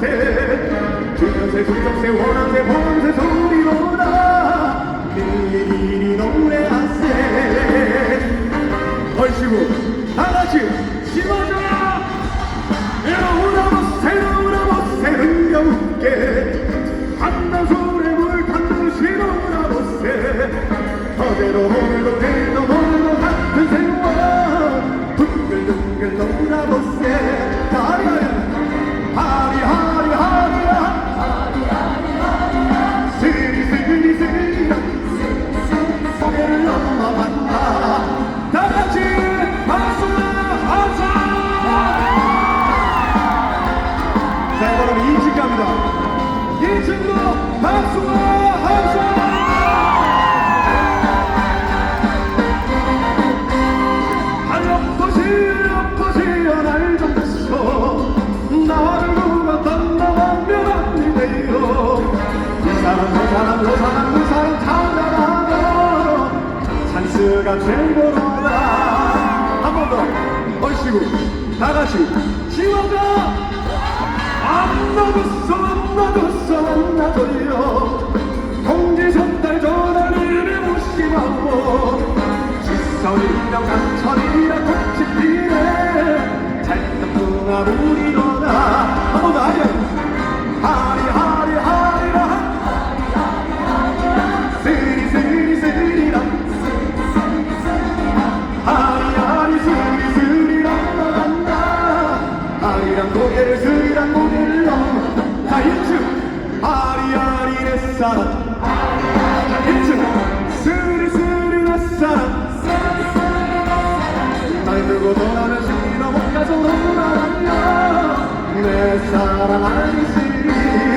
초록색 주황색 초록색 원황색 황황색 소리로다. 밀리리 노래하세 얼씨구 하나씩 심어줘. 사람 그 사람 찾아가도 찬스가 최고로다 한 번더 얼씨구 다 같이 지워가 안 놔뒀어 안 놔뒀어 안 놔둬요 공지선달 전화를 무심하고 시선이랑 강철이랑 꽃이 피네 찰떡궁아 우리 사랑 자 1층 스리 스리 내 사랑 날 두고 떠나는 시기가 못 가서 안녕 내 사랑 아니시 마지막으로